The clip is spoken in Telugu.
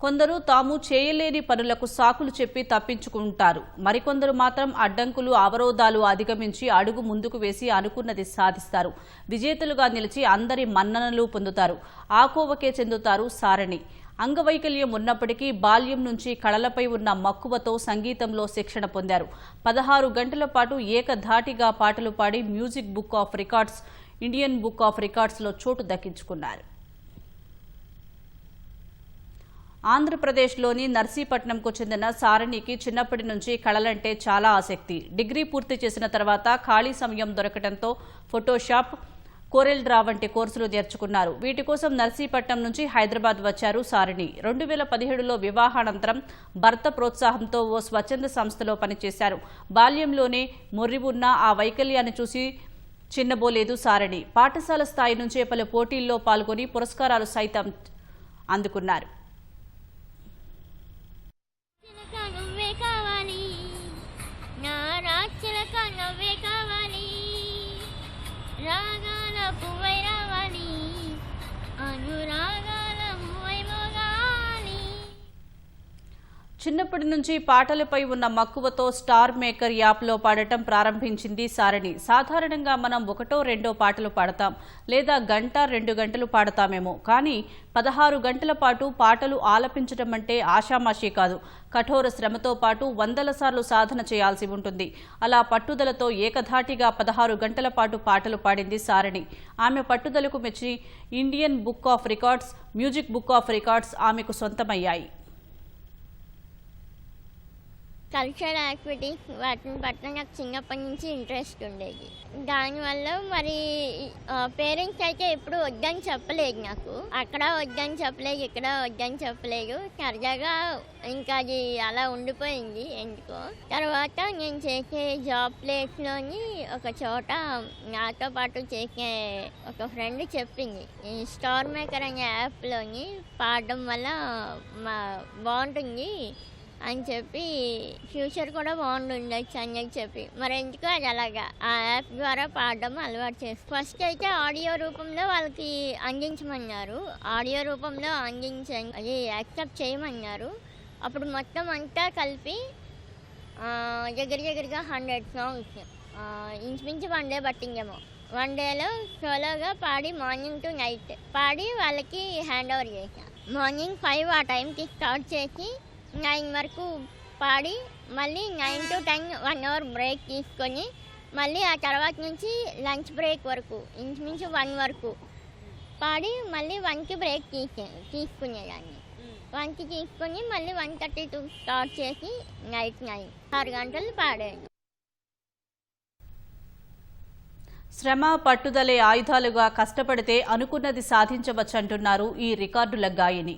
కొందరు తాము చేయలేని పనులకు సాకులు చెప్పి తప్పించుకుంటారు. మరికొందరు మాత్రం అడ్డంకులు అవరోధాలు అధిగమించి అడుగు ముందుకు వేసి అనుకున్నది సాధిస్తారు. విజేతలుగా నిలిచి అందరి మన్ననలు పొందుతారు. ఆకోవకే చెందుతారు సారణి. అంగవైకల్యం ఉన్నప్పటికీ బాల్యం నుంచి కళలపై ఉన్న మక్కువతో సంగీతంలో శిక్షణ పొందారు. పదహారు గంటల పాటు ఏకధాటిగా పాటలు పాడి Music Book of Records Indian Book of రికార్డ్స్లో చోటు దక్కించుకున్నారు. ఆంధ్రప్రదేశ్లోని నర్సీపట్నంకు చెందిన సారణికి చిన్నప్పటి నుంచి కళలంటే చాలా ఆసక్తి. డిగ్రీ పూర్తి చేసిన తర్వాత ఖాళీ సమయం దొరకడంతో ఫోటోషాప్ కోరెల్ డ్రా వంటి కోర్సులు నేర్చుకున్నారు. వీటి కోసం నర్సీపట్నం నుంచి హైదరాబాద్ వచ్చారు సారిణి. రెండు వేల పదిహేడులో వివాహానంతరం భర్త ప్రోత్సాహంతో ఓ స్వచ్ఛంద సంస్థలో పనిచేశారు. బాల్యంలోనే మొర్రి ఉన్న ఆ వైకల్యాన్ని చూసి చిన్నబోలేదు సారణి. పాఠశాల స్థాయి నుంచే పలు పోటీల్లో పాల్గొని పురస్కారాలు సైతం అందుకున్నారు. రాగాల పువ్వైరవని అనురాగా చిన్నప్పటి నుంచి పాటలపై ఉన్న మక్కువతో స్టార్ మేకర్ యాప్లో పాడటం ప్రారంభించింది సారణి. సాధారణంగా మనం ఒకటో రెండో పాటలు పాడతాం లేదా గంట రెండు గంటలు పాడతామేమో. కానీ పదహారు గంటల పాటు పాటలు ఆలపించడం అంటే ఆషామాషీ కాదు. కఠోర శ్రమతో పాటు వందల సార్లు సాధన చేయాల్సి ఉంటుంది. అలా పట్టుదలతో ఏకధాటిగా పదహారు గంటల పాటు పాటలు పాడింది సారణి. ఆమె పట్టుదలకు మెచ్చి Indian Book of Records Music Book of Records ఆమెకు సొంతమయ్యాయి. కల్చరల్ యాక్టివిటీస్ వాటిని పట్ల నాకు చిన్నప్పటి నుంచి ఇంట్రెస్ట్ ఉండేది. దానివల్ల మరి పేరెంట్స్ అయితే ఎప్పుడు వద్దని చెప్పలేదు నాకు. అక్కడ వద్దని చెప్పలేదు ఇక్కడ వద్దని చెప్పలేదు. సరదాగా ఇంకా అది అలా ఉండిపోయింది ఎందుకో. తర్వాత నేను చేసే జాబ్ ప్లేస్లోని ఒక చోట నాతో పాటు చేసే ఒక ఫ్రెండ్ చెప్పింది. ఈ స్టార్ మేకర్ అనే యాప్లోని పాడడం వల్ల మా బాగుంటుంది. అని చెప్పి ఫ్యూచర్ కూడా బాగుండుండొచ్చు అని చెప్పి. మరి ఎందుకు అది అలాగా. ఆ యాప్ ద్వారా పాడడం అలవాటు చేసి. ఫస్ట్ అయితే ఆడియో రూపంలో వాళ్ళకి అందించమన్నారు. ఆడియో రూపంలో అందించ అది యాక్సెప్ట్ చేయమన్నారు. అప్పుడు మొత్తం అంతా కలిపి దగ్గర దగ్గరగా హండ్రెడ్ సాంగ్స్. ఇంచుమించు వన్ డే పట్టిందేమో. వన్ డేలో సోలోగా పాడి మార్నింగ్ టు నైట్ పాడి వాళ్ళకి హ్యాండ్ ఓవర్ చేశాను మార్నింగ్ ఫైవ్ ఆ టైంకి స్టార్ట్ చేసి నైన్ వరకు పాడి మళ్ళీ nine to ten one hour break తీసుకొని మళ్ళీ ఆ తర్వాత నుంచి లంచ్ బ్రేక్ వరకు ఇంచుమించు వన్ వరకు పాడి మళ్ళీ వన్కి బ్రేక్ తీసే తీసుకునేదాన్ని. వన్కి తీసుకొని మళ్ళీ వన్ థర్టీ టూ స్టార్ట్ చేసి నైట్ నైన్ ఆరు గంటలు పాడాను. శ్రమ పట్టుదలే ఆయుధాలుగా కష్టపడితే అనుకున్నది సాధించవచ్చంటున్నారు ఈ రికార్డుల గాయని.